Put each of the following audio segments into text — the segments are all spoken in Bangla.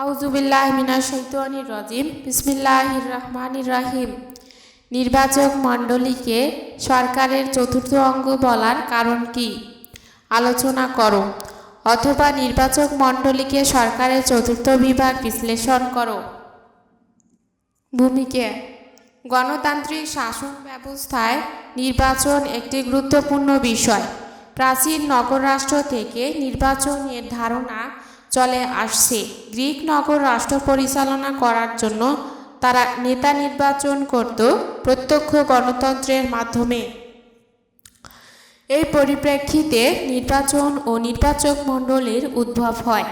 আউজুবিল্লাহ মিনা শৈতানির রাজিম। বিসমিল্লাহির রহমানির রাহিম। নির্বাচক মণ্ডলীকে সরকারের চতুর্থ অঙ্গ বলার কারণ কি? আলোচনা করো। অথবা নির্বাচক মণ্ডলীকে সরকারের চতুর্থ বিভাগ বিশ্লেষণ করো। ভূমিকা। গণতান্ত্রিক শাসন ব্যবস্থায় নির্বাচন একটি গুরুত্বপূর্ণ বিষয়। প্রাচীন নগররাষ্ট্র থেকে নির্বাচনের ধারণা চলে আসছে। গ্রিক নগর রাষ্ট্র পরিচালনা করার জন্য তারা নেতা নির্বাচন করত প্রত্যক্ষ গণতন্ত্রের মাধ্যমে। এই পরিপ্রেক্ষিতে নির্বাচন ও নির্বাচক মণ্ডলীর উদ্ভব হয়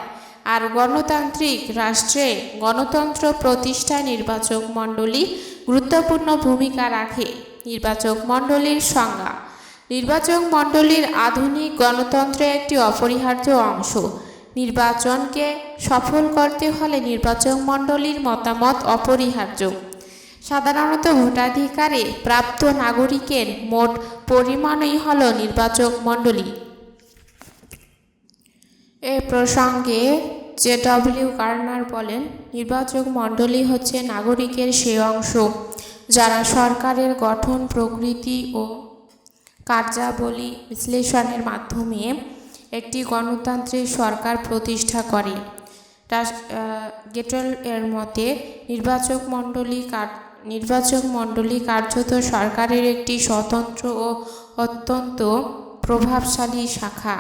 আর গণতান্ত্রিক রাষ্ট্রে গণতন্ত্র প্রতিষ্ঠা নির্বাচক মণ্ডলী গুরুত্বপূর্ণ ভূমিকা রাখে নির্বাচক মণ্ডলীর সংজ্ঞা। নির্বাচক মণ্ডলীর আধুনিক গণতন্ত্রের একটি অপরিহার্য অংশ। নির্বাচনকে সফল করতে হলে নির্বাচক মণ্ডলীর মতামত অপরিহার্য। সাধারণত ভোটাধিকারে প্রাপ্ত নাগরিকের মোট পরিমাণই হল নির্বাচক মণ্ডলী। এ প্রসঙ্গে জে ডব্লিউ কার্নার বলেন, নির্বাচক মণ্ডলী হচ্ছে নাগরিকের সে অংশ যারা সরকারের গঠন, প্রকৃতি ও কার্যাবলী বিশ্লেষণের মাধ্যমে একটি গণতান্ত্রিক সরকার প্রতিষ্ঠা করে। গেটল এর মতে, নির্বাচক মণ্ডলী নির্বাচক মণ্ডলী কার্যত সরকারের একটি স্বতন্ত্র ও অত্যন্ত প্রভাবশালী শাখা।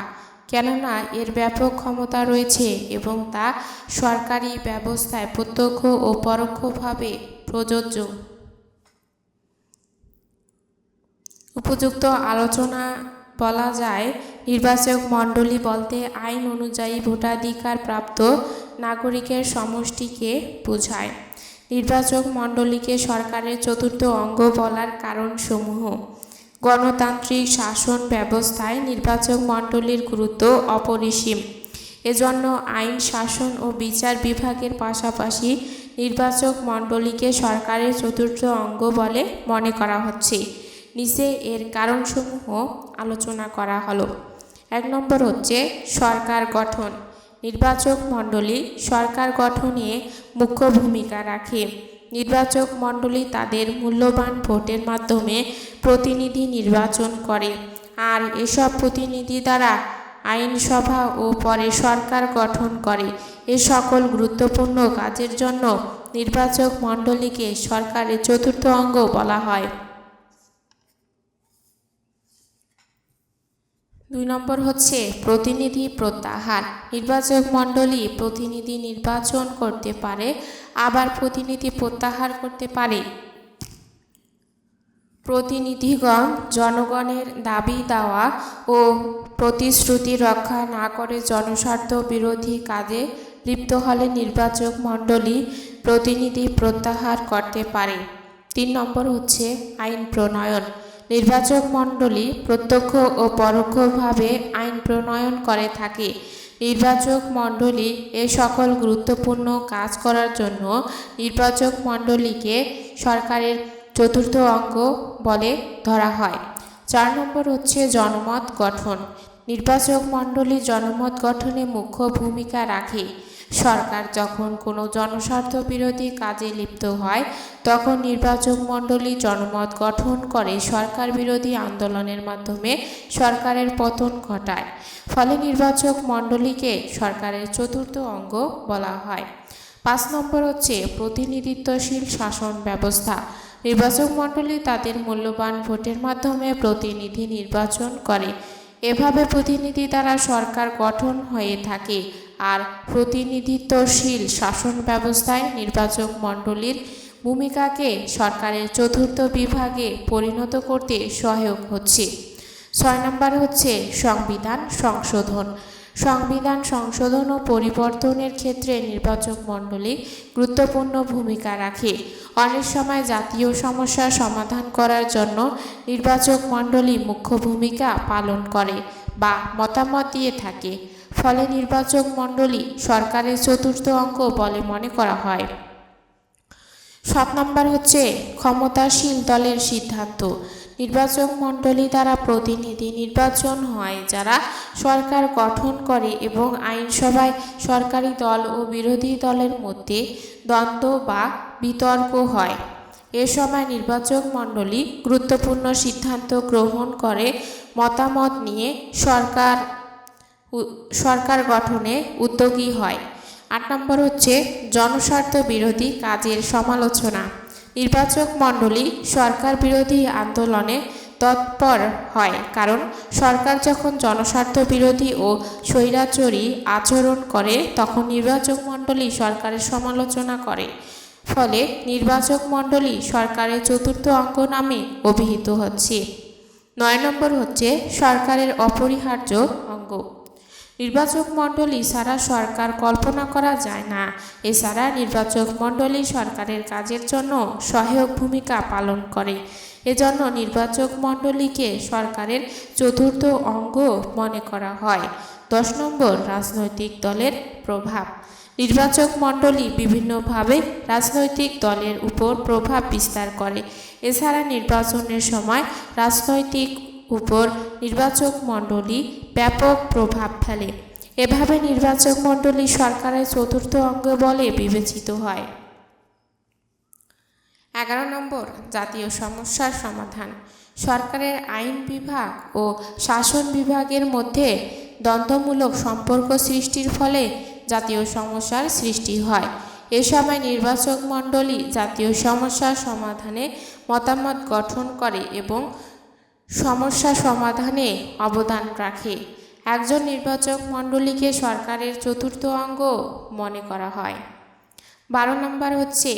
কেননা, এর ব্যাপক ক্ষমতা রয়েছে এবং তা সরকারি ব্যবস্থায় প্রত্যক্ষ ও পরোক্ষভাবে প্রযোজ্য। উপযুক্ত আলোচনা বলা যায়, নির্বাচক মণ্ডলী বলতে আইন অনুযায়ী ভোটাধিকার প্রাপ্ত নাগরিকের সমষ্টিকে বোঝায়। নির্বাচক মণ্ডলীকে সরকারের চতুর্থ অঙ্গ বলার কারণসমূহ। গণতান্ত্রিক শাসন ব্যবস্থায় নির্বাচক মণ্ডলীর গুরুত্ব অপরিসীম। এজন্য আইন, শাসন ও বিচার বিভাগের পাশাপাশি নির্বাচক মণ্ডলীকে সরকারের চতুর্থ অঙ্গ বলে মনে করা হচ্ছে। নিচে এর কারণসমূহ আলোচনা করা হলো। এক নম্বর হচ্ছে সরকার গঠন। নির্বাচক মণ্ডলী সরকার গঠনে মুখ্য ভূমিকা রাখে। নির্বাচক মণ্ডলী তাদের মূল্যবান ভোটের মাধ্যমে প্রতিনিধি নির্বাচন করে আর এসব প্রতিনিধি দ্বারা আইনসভা ও পরে সরকার গঠন করে। এ সকল গুরুত্বপূর্ণ কাজের জন্য নির্বাচক মণ্ডলীকে সরকারের চতুর্থ অঙ্গ বলা হয়। দুই নম্বর হচ্ছে প্রতিনিধি প্রত্যাহার। নির্বাচক মণ্ডলী প্রতিনিধি নির্বাচন করতে পারে, আবার প্রতিনিধি প্রত্যাহার করতে পারে। প্রতিনিধিগণ জনগণের দাবি দেওয়া ও প্রতিশ্রুতি রক্ষা না করে জনস্বার্থ বিরোধী কাজে লিপ্ত হলে নির্বাচক মণ্ডলী প্রতিনিধি প্রত্যাহার করতে পারে। তিন নম্বর হচ্ছে আইন প্রণয়ন। নির্বাচক মণ্ডলী প্রত্যক্ষ ও পরোক্ষভাবে আইন প্রণয়ন করে থাকে। নির্বাচক মণ্ডলী এ সকল গুরুত্বপূর্ণ কাজ করার জন্য নির্বাচক মণ্ডলীকে সরকারের চতুর্থ অঙ্গ বলে ধরা হয়। চার নম্বর হচ্ছে জনমত গঠন। নির্বাচক মণ্ডলী জনমত গঠনে মুখ্য ভূমিকা রাখে। সরকার যখন কোনো জনস্বার্থ বিরোধী কাজে লিপ্ত হয়, তখন নির্বাচক মণ্ডলী জনমত গঠন করে সরকার বিরোধী আন্দোলনের মাধ্যমে সরকারের পতন ঘটায়। ফলে নির্বাচক মণ্ডলীকে সরকারের চতুর্থ অঙ্গ বলা হয়। পাঁচ নম্বর হচ্ছে প্রতিনিধিত্বশীল শাসন ব্যবস্থা। নির্বাচক মণ্ডলী তাদের মূল্যবান ভোটের মাধ্যমে প্রতিনিধি নির্বাচন করে। এভাবে প্রতিনিধি দ্বারা সরকার গঠন হয়ে থাকে। আর প্রতিনিধিত্বশীল শাসন ব্যবস্থায় নির্বাচক মণ্ডলীর ভূমিকাকে সরকারের চতুর্থ বিভাগে পরিণত করতে সহায়ক হচ্ছে। ছয় নম্বর হচ্ছে সংবিধান সংশোধন। সংবিধান সংশোধন ও পরিবর্তনের ক্ষেত্রে নির্বাচক মণ্ডলী গুরুত্বপূর্ণ ভূমিকা রাখে। অনেক সময় জাতীয় সমস্যার সমাধান করার জন্য নির্বাচক মণ্ডলী মুখ্য ভূমিকা পালন করে বা মতামত দিয়ে থাকে। ফলে নির্বাচক মণ্ডলী সরকারের চতুর্থ অঙ্গ বলে মনে করা হয়। সাত নম্বর হচ্ছে ক্ষমতাশীল দলের সিদ্ধান্ত। নির্বাচক মণ্ডলী দ্বারা প্রতিনিধি নির্বাচন হয় যারা সরকার গঠন করে এবং আইনসভায় সরকারি দল ও বিরোধী দলের মধ্যে দ্বন্দ্ব বা বিতর্ক হয়। এ সময় নির্বাচক মণ্ডলী গুরুত্বপূর্ণ সিদ্ধান্ত গ্রহণ করে, মতামত নিয়ে সরকার সরকার গঠনে উদ্যোগী হয়। আট নম্বর হচ্ছে জনস্বার্থ বিরোধী কাজের সমালোচনা। নির্বাচক মণ্ডলী সরকার বিরোধী আন্দোলনে তৎপর হয় কারণ সরকার যখন জনস্বার্থ বিরোধী ও স্বৈরাচরী আচরণ করে, তখন নির্বাচক মণ্ডলী সরকারের সমালোচনা করে। ফলে নির্বাচক মণ্ডলী সরকারের চতুর্থ অঙ্গ নামে অভিহিত হচ্ছে। নয় নম্বর হচ্ছে সরকারের অপরিহার্য অঙ্গ। নির্বাচক মণ্ডলী ছাড়া সরকার কল্পনা করা যায় না। এছাড়া নির্বাচক মণ্ডলী সরকারের কাজের জন্য সহায়ক ভূমিকা পালন করে। এজন্য নির্বাচক মণ্ডলীকে সরকারের চতুর্থ অঙ্গ মনে করা হয়। দশ নম্বর, রাজনৈতিক দলের প্রভাব। নির্বাচক মণ্ডলী বিভিন্নভাবে রাজনৈতিক দলের উপর প্রভাব বিস্তার করে। এছাড়া নির্বাচনের সময় রাজনৈতিক উপর নির্বাচক মণ্ডলী ব্যাপক প্রভাব ফেলে। এভাবে নির্বাচক মণ্ডলী সরকারের চতুর্থ অঙ্গ বলে বিবেচিত হয়। এগারো নম্বর, জাতীয় সমস্যার সমাধান। সরকারের আইন বিভাগ ও শাসন বিভাগের মধ্যে দ্বন্দ্বমূলক সম্পর্ক সৃষ্টির ফলে জাতীয় সমস্যার সৃষ্টি হয়। এ সময় নির্বাচক মণ্ডলী জাতীয় সমস্যার সমাধানে মতামত গঠন করে এবং সমস্যা সমাধানে অবদান রাখে। একজন নির্বাচক মণ্ডলীকে সরকারের চতুর্থ অঙ্গ মনে করা হয়। বারো নম্বর হচ্ছে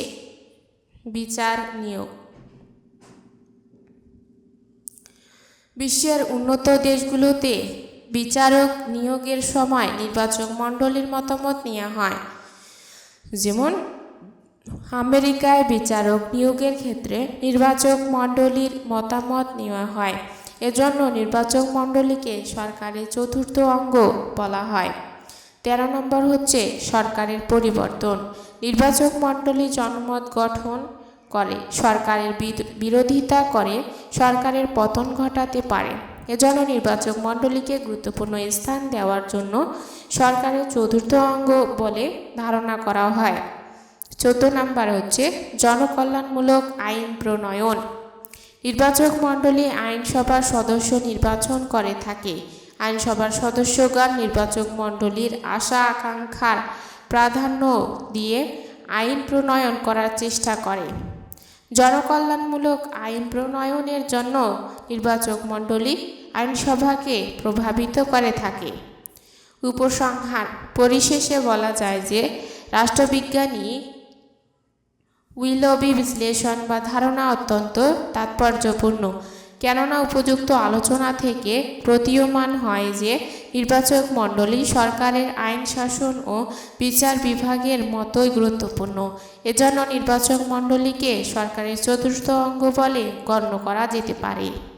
বিচার নিয়োগ। বিশ্বের উন্নত দেশগুলোতে বিচারক নিয়োগের সময় নির্বাচক মণ্ডলীর মতামত নেওয়া হয়। যেমন আমেরিকায় বিচারক নিয়োগের ক্ষেত্রে নির্বাচক মণ্ডলীর মতামত নেওয়া হয়। এজন্য নির্বাচক মণ্ডলীকে সরকারের চতুর্থ অঙ্গ বলা হয়। তেরো নম্বর হচ্ছে সরকারের পরিবর্তন। নির্বাচক মণ্ডলী জনমত গঠন করে, সরকারের বিরোধিতা করে, সরকারের পতন ঘটাতে পারে। এজন্য নির্বাচক মণ্ডলীকে গুরুত্বপূর্ণ স্থান দেওয়ার জন্য সরকারের চতুর্থ অঙ্গ বলে ধারণা করা হয়। চোদ্দ নাম্বার হচ্ছে জনকল্যাণমূলক আইন প্রণয়ন। নির্বাচক মণ্ডলী আইনসভার সদস্য নির্বাচন করে থাকে। আইনসভার সদস্যগণ নির্বাচক মণ্ডলীর আশা আকাঙ্ক্ষার প্রাধান্য দিয়ে আইন প্রণয়ন করার চেষ্টা করে। জনকল্যাণমূলক আইন প্রণয়নের জন্য নির্বাচক মণ্ডলী আইনসভাকে প্রভাবিত করে থাকে। উপসংহার, পরিশেষে বলা যায় যে, রাষ্ট্রবিজ্ঞানী উইলবি বিশ্লেষণ বা ধারণা অত্যন্ত তাৎপর্যপূর্ণ। কেননা উপযুক্ত আলোচনা থেকে প্রতীয়মান হয় যে, নির্বাচক মণ্ডলী সরকারের আইন শাসন ও বিচার বিভাগের মতোই গুরুত্বপূর্ণ। এজন্য নির্বাচক মণ্ডলীকে সরকারের চতুর্থ অঙ্গ বলে গণ্য করা যেতে পারে।